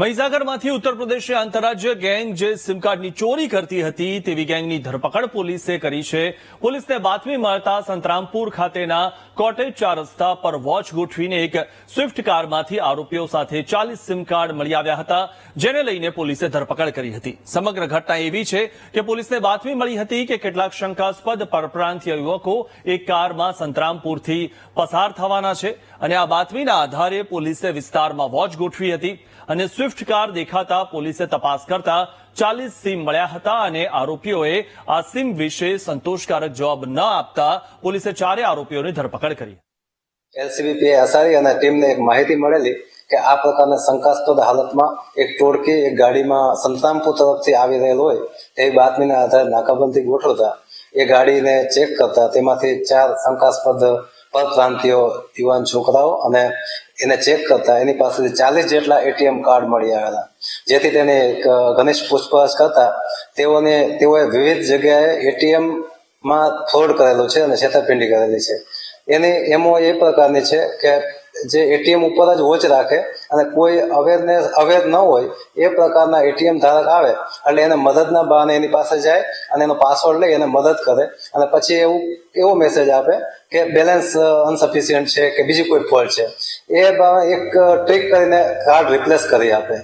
મહીસાગરમાંથી ઉત્તર પ્રદેશે આંતરરાજ્ય ગેંગ જે સિમ કાર્ડની ચોરી કરતી હતી તેવી ગેંગની ધરપકડ પોલીસે કરી છે. પોલીસને બાતમી મળતા સંતરામપુર ખાતેના કોટેજ ચાર રસ્તા પર વોચ ગોઠવીને એક સ્વિફ્ટ કારમાંથી આરોપીઓ સાથે ચાલીસ સિમ કાર્ડ મળી આવ્યા હતા, જેને લઈને પોલીસે ધરપકડ કરી હતી. સમગ્ર ઘટના એવી છે કે પોલીસને બાતમી મળી હતી કે કેટલાક શંકાસ્પદ પરપ્રાંતીય યુવકો એક કારમાં સંતરામપુરથી પસાર થવાના છે. અને આ બાતમીના આધારે પોલીસે વિસ્તારમાં વોચ ગોઠવી હતી અને સ્વિફ્ટ કાર દેખાતા પોલીસે તપાસ કરતા ચાલીસ સીમ મળ્યા હતા અને આરોપીઓએ આ સીમ વિશે સંતોષકારક જવાબ ન આપતા પોલીસે ચારે આરોપીઓની ધરપકડ કરી એલસીબીપીએ અસારી અને ટીમને એક માહિતી મળેલી કે આ પ્રકારના શંકાસ્પદ હાલતમાં એક ટોળકી એક ગાડીમાં સંતરામપુર તરફથી આવી રહેલ હોય તેવી બાતમીના આધારે નાકાબંધી ગોઠવતા એ ગાડીને ચેક કરતા તેમાંથી ચાર શંકાસ્પદ પરપ્રાંતિયો યુવાન છોકરાઓ અને એને ચેક કરતા એની પાસેથી ચાલીસ જેટલા એટીએમ કાર્ડ મળી આવેલા. જેથી તેને એક ઘનિષ્ઠ પૂછપરછ કરતા તેઓને, તેઓએ વિવિધ જગ્યાએ એટીએમમાં ફ્રોડ કરેલો છે અને છેતરપિંડી કરેલી છે. એની એમો એ પ્રકારની છે કે જે એટીએમ ઉપર જ વોચ રાખે અને કોઈ અવેરનેસ અવેર ન હોય, એ પ્રકારના એટીએમ ધારક આવે એટલે એને મદદના બહાને એની પાસે જાય અને એનો પાસવર્ડ લઈ એને મદદ કરે. અને પછી એવું, એવો મેસેજ આપે કે બેલેન્સ અનસફિશિયન્ટ છે કે બીજી કોઈ ફોલ્ટ છે. એ એક ટ્રીક કરીને કાર્ડ રિપ્લેસ કરી આપે.